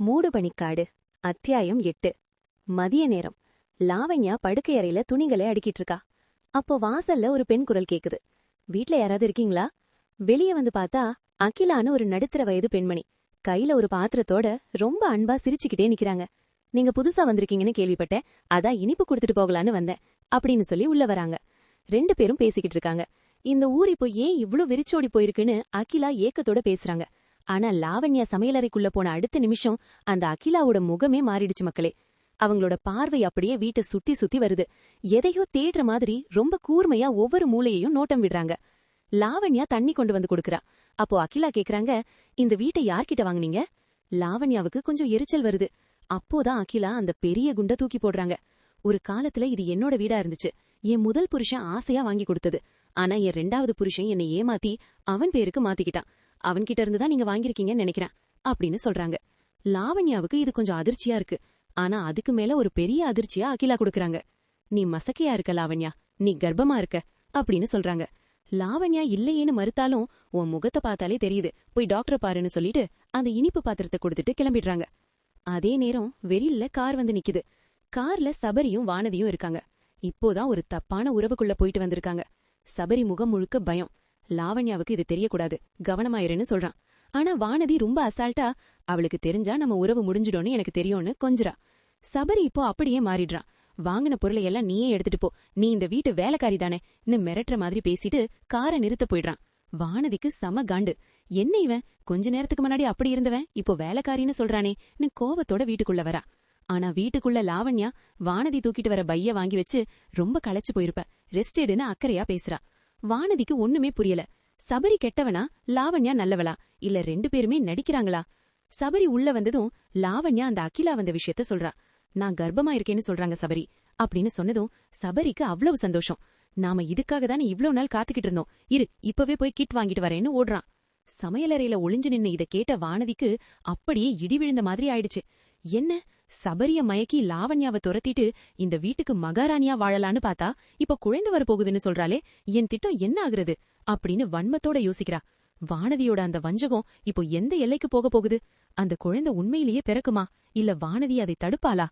மூடுபனிக்காடு. அத்தியாயம் எட்டு. மதிய நேரம். லாவண்யா படுக்கையறையில துணிகளை அடுக்கிட்டு இருக்கா அப்போ வாசல்ல ஒரு பெண் குரல் கேக்குது. வீட்ல யாராவது இருக்கீங்களா? வெளிய வந்து பார்த்தா அகிலான்னு ஒரு நடுத்தர வயது பெண்மணி. கையில ஒரு பாத்திரத்தோட ரொம்ப அன்பா சிரிச்சுக்கிட்டே நிக்கறாங்க. நீங்க புதுசா வந்திருக்கீங்கன்னு கேள்விப்பட்டேன். அதான் இனிப்பு கொடுத்துட்டு போகலான்னு வந்தேன். அப்படின்னு சொல்லி உள்ள வராங்க. ரெண்டு பேரும் பேசிக்கிட்டு இருக்காங்க. இந்த ஊர் இப்போ ஏன் இவ்ளோ விரிச்சோடி போயிருக்குன்னு அகிலா ஏக்கத்தோட பேசுறாங்க. ஆனா லாவண்யா சமையலறைக்குள்ள போன அடுத்த நிமிஷம் அந்த அகிலாவோட முகமே மாறிடுச்சு மக்களே. அவங்களோட பார்வை அப்படியே வீட்டை சுத்தி சுத்தி வருது. எதையோ தேடுற மாதிரி ரொம்ப கூர்மையா ஒவ்வொரு மூலையையும் நோட்டம் விடுறாங்க. லாவண்யா தண்ணி கொண்டு வந்து கொடுக்கறா. அப்போ அகிலா கேக்குறாங்க இந்த வீட்டை யார்கிட்ட வாங்குனீங்க? லாவண்யாவுக்கு கொஞ்சம் எரிச்சல் வருது. அப்போதான் அகிலா அந்த பெரிய குண்ட தூக்கி போடுறாங்க. ஒரு காலத்துல இது என்னோட வீடா இருந்துச்சு. என் முதல் புருஷன் ஆசையா வாங்கி கொடுத்தது. ஆனா என் ரெண்டாவது புருஷன் என்னை ஏமாத்தி அவன் பேருக்கு மாத்திக்கிட்டான். அவன்கிட்ட இருந்து தான் நீங்க வாங்கிருக்கீங்கன்னு நினைக்கிறேன் அப்படின்னு சொல்றாங்க. லாவண்யாவுக்கு இது கொஞ்சம் அதிர்ச்சியா இருக்கு. ஆனா அதுக்கு மேல ஒரு பெரிய அதிர்ச்சியா அகிலா கொடுக்கறாங்க. நீ மசக்கையா இருக்க லாவண்யா. நீ கர்ப்பமா இருக்க அப்படின்னு சொல்றாங்க. லாவண்யா இல்லையேன்னு மறுத்தாலும் உன் முகத்தை பார்த்தாலே தெரியுது. போய் டாக்டர் பாருன்னு சொல்லிட்டு அந்த இனிப்பு பாத்திரத்தை கொடுத்துட்டு கிளம்பிடுறாங்க. அதே நேரம் வெறியில கார் வந்து நிக்குது. கார்ல சபரியும் வானதியும் இருக்காங்க. இப்போதான் ஒரு தப்பான உறவுக்குள்ள போயிட்டு வந்திருக்காங்க. சபரி முகம் முழுக்க பயம். லாவண்யாவுக்கு இது தெரியக்கூடாது. கவனமாயிருன்னு சொல்றான். ஆனா வானதி ரொம்ப அசால்ட்டா அவளுக்கு தெரிஞ்சா நம்ம உறவு முடிஞ்சிடும்னு எனக்கு தெரியும்னு கொஞ்சரா சபரி இப்போ அப்படியே மாறிடுறான். வாங்கின பொருளை எல்லாம் நீயே எடுத்துட்டு போ. நீ இந்த வீட்டு வேலைக்காரி தானே. மிரட்டுற மாதிரி பேசிட்டு காரை நிறுத்த போயிடுறான். வானதிக்கு சம காண்டு. என்ன இவன்? கொஞ்ச நேரத்துக்கு முன்னாடி அப்படி இருந்தவன்? இப்போ வேலைக்காரின்னு சொல்றானே. கோவத்தோட வீட்டுக்குள்ள வரா. ஆனா வீட்டுக்குள்ள லாவண்யா வானதி தூக்கிட்டு வர பைய வாங்கி வச்சு ரொம்ப களைச்சு போயிருப்ப. ரெஸ்ட் எடுன்னு அக்கறையா பேசுறா. வானதிக்கு ஒண்ணுமே புரியல. சபரி கெட்டவனா? லாவண்யா நல்லவளா? இல்ல ரெண்டு பேருமே நடிக்கிறாங்களா? சபரி உள்ள வந்ததும் லாவண்யா அந்த அகிலா வந்த விஷயத்த சொல்றா. நான் கர்ப்பமா இருக்கேன்னு சொல்றாங்க சபரி. அப்படின்னு சொன்னதும் சபரிக்கு அவ்வளவு சந்தோஷம். நாம இதுக்காக தானே இவ்ளோ நாள் காத்துக்கிட்டு இருந்தோம். இரு இப்பவே போய் கிட் வாங்கிட்டு வரேன்னு ஓடுறான். சமையலறையில ஒளிஞ்சு நின்னு இத கேட்ட வானதிக்கு அப்படியே இடி விழுந்த மாதிரி ஆயிடுச்சு. என்ன? சபரிய மயக்கி லாவண்யாவை துரத்திட்டு இந்த வீட்டுக்கு மகாராணியா வாழலான்னு பார்த்தா இப்ப குழந்தை வரப்போகுதுன்னு சொல்றாளே என் திட்டம் என்ன ஆகுறது? அப்படின்னு வன்மத்தோட யோசிக்கிறா. வானதியோட அந்த வஞ்சகம் இப்போ எந்த எல்லைக்கு போக போகுது? அந்த குழந்தை உண்மையிலேயே பிறக்குமா? இல்ல வானதி அதை தடுப்பாளா?